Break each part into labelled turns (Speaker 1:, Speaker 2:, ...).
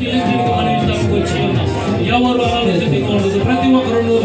Speaker 1: చెల్లించిన అనేక తప్పుకొచ్చి ఎవరు అనాలోచించకూడదు ప్రతి ఒక్కరు నోరు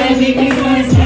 Speaker 2: Merry Christmas.